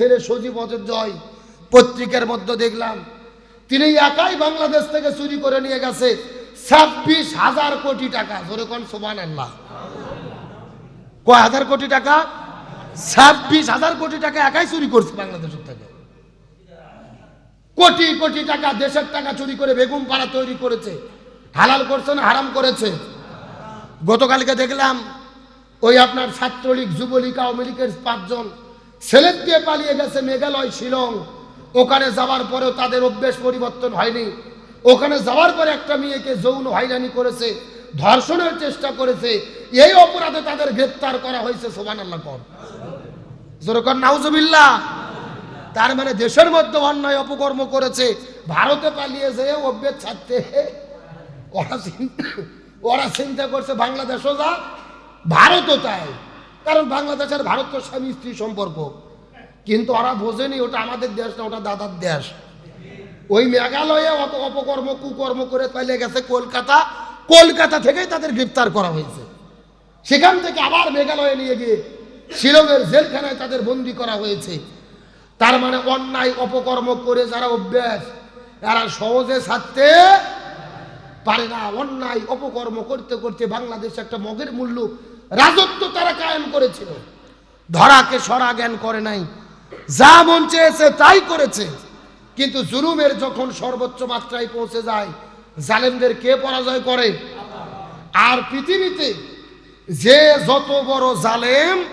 ছেলে সজীব জয় পত্রিকার মধ্যে দেখলাম তিনি একাই বাংলাদেশ থেকে চুরি করে নিয়ে গেছে ছাব্বিশ হাজার কোটি টাকা। ধরে কোন আল্লাহ। কয় হাজার কোটি টাকা? ছাব্বিশ হাজার কোটি টাকা একাই চুরি করছে বাংলাদেশের থেকে। কোটি কোটি টাকা, দেশের টাকা চুরি করে বেগুন পাড়া তৈরি করেছে, হালাল করছে না হারাম করেছে? গতকালকে দেখলাম, ওই আপনার ছাত্রলীগ, যুবলীগ, আওয়ামী লীগের পাঁচজন ছেলের দিয়ে পালিয়ে গেছে মেঘালয়, শিলং। ওখানে যাওয়ার পরেও তাদের অভ্যেস পরিবর্তন হয়নি। ওখানে যাওয়ার পরে একটা মেয়েকে যৌন হয়রানি করেছে, ধর্ষণের চেষ্টা করেছে। এই অপরাধে তাদের গ্রেপ্তার করা হয়েছে সোমান আল্লাহ কর তার মানে দেশের মধ্যে অন্যায় অপকর্ম করেছে, ভারতে পালিয়ে যেয়ে অভ্যেস ছাড়তে। চিন্তা ওরা চিন্তা করছে, বাংলাদেশও যা, ভারতও তাই। কারণ বাংলাদেশের ভারত তো স্বামী স্ত্রী সম্পর্ক। কিন্তু ওরা বোঝেনি ওটা আমাদের দেশ না, ওটা দাদার দেশ। ওই মেঘালয়ে অত অপকর্ম, কুকর্ম করে পালিয়ে গেছে কলকাতা। কলকাতা থেকেই তাদের গ্রেপ্তার করা হয়েছে। সেখান থেকে আবার মেঘালয়ে নিয়ে গিয়ে শিলংয়ের জেলখানায় তাদের বন্দি করা হয়েছে। তার মানে অন্যায়, অপকর্ম করে যারা অভ্যাস, এরা সহজে ছাড়তে পারে না। অন্যায়, অপকর্ম করতে করতে বাংলাদেশ একটা মগের মূল্য রাজত্ব তারা কায়েম করেছিল। ধরাকে সরা জ্ঞান করে নাই। যা মন চেয়েছে তাই করেছে। কিন্তু জুলুমের যখন সর্বোচ্চ মাত্রায় পৌঁছে যায়, জালেমদের কে পরাজয় করে? আর পৃথিবীতে যে যত বড় জালেম,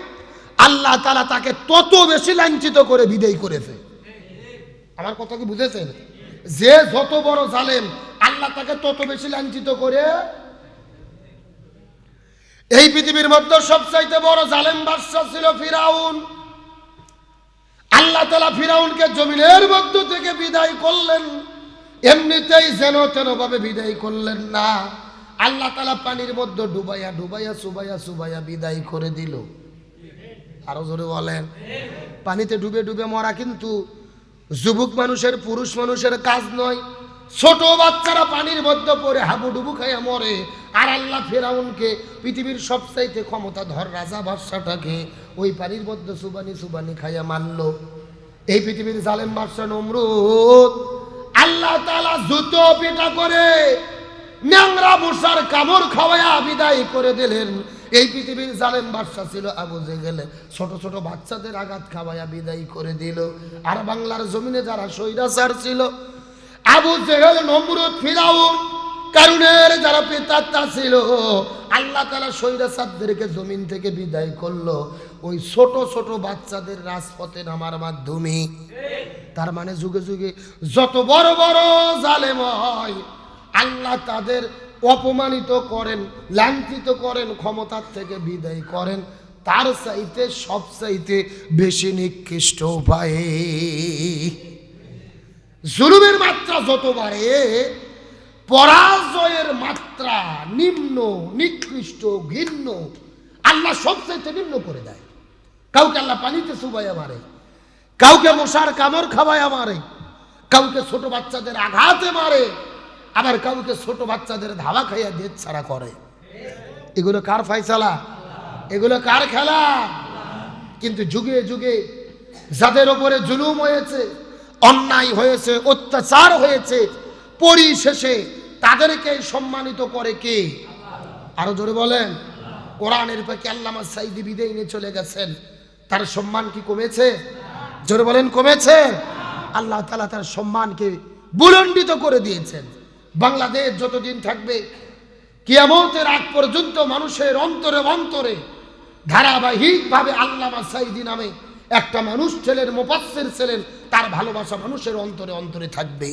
আল্লাহ তালা তাকে তত বেশি লাঞ্ছিত করে বিদায় করেছে। আমার কথা কি বুঝেছেন? যে যত বড় জালেম, আল্লাহ তাকে তত বেশি লাঞ্ছিত করে এই পৃথিবীর মধ্যে সবচাইতে বড় জালেম বাদশা ছিল ফিরাউন। আল্লাহ তালা ফিরাউনকে জমিনের মধ্য থেকে বিদায় করলেন। এমনিতেই যেন তেন ভাবে বিদায় করলেন না। আল্লাহ তালা পানির মধ্যে ডুবাইয়া ডুবাইয়া, সুবাইয়া সুবাইয়া বিদায় করে দিল। আরও জোরে বলেন। পানিতে ডুবে ডুবে মরা কিন্তু যুবক মানুষের, পুরুষ মানুষের কাজ নয়। ছোট বাচ্চারা পানির মধ্যে পড়ে হাবুডুবু খাইয়া মরে। আর আল্লাহ ফেরাউনকে পৃথিবীর সবচাইতে ক্ষমতা ধর রাজা বাদশাটাকে ওই পানির মধ্যে সুবানি সুবানি খাইয়া মারলো। এই পৃথিবীর জালেম বাদশা নমরুদ, আল্লাহ তালা জুতো পিটা করে ন্যাংরা মশার কামড় খাওয়াইয়া বিদায় করে দিলেন। এই পৃথিবীর জালেম বাদশা ছিল আবু জেগেলে ছোট ছোট বাচ্চাদের আঘাত খাওয়াইয়া বিদায় করে দিল। আর বাংলার জমিনে যারা সৈরাচার ছিল আবু জেহেল নমরুদ ফিরাউন, কারুনের যারা পেতাত্তা ছিল, আল্লাহ তালা সৈরাচারদেরকে জমিন থেকে বিদায় করল। ওই ছোট ছোট বাচ্চাদের রাজপথে নামার মাধ্যমে। তার মানে যুগে যুগে যত বড় বড় জালেম হয়, আল্লাহ তাদের অপমানিত করেন, লাঞ্ছিত করেন, ক্ষমতার থেকে বিদায় করেন। তার চাইতে সব চাইতে বেশি নিকৃষ্ট উপায়ে। জুলুমের মাত্রা যত বাড়ে, পরাজয়ের মাত্রা নিম্ন, নিকৃষ্ট, ঘৃণ্য, আল্লাহ সবচাইতে নিম্ন করে দেয়। কাউকে আল্লাহ পানিতে চুবাইয়া মারে, কাউকে মশার কামড় খাওয়াইয়া মারে, কাউকে ছোট বাচ্চাদের আঘাতে মারে, আবার কাউকে ছোট বাচ্চাদের ধাবা খাইয়া দেশ ছাড়া করে। এগুলো কার ফাইসালা এগুলো কার খেলা? কিন্তু যুগে যুগে যাদের ওপরে জুলুম হয়েছে অন্যায় হয়েছে, অত্যাচার হয়েছে, পরিশেষে তাদেরকে সম্মানিত করে কে? আরও জোরে বলেন। কোরআনের পাখি আল্লামা সাইদি বিদায় নিয়ে চলে গেছেন। তার সম্মান কি কমেছে? জোরে বলেন, কমেছে। আল্লাহ তালা তার সম্মানকে বুলন্ডিত করে দিয়েছেন। বাংলাদেশ যতদিন থাকবে, কিয়ামতের আগ পর্যন্ত মানুষের অন্তরে অন্তরে ধারাবাহিকভাবে আল্লামা সাইদি নামে একটা মানুষ ছেলের মোপাসের ছেলের তার ভালোবাসা মানুষের অন্তরে অন্তরে থাকবে।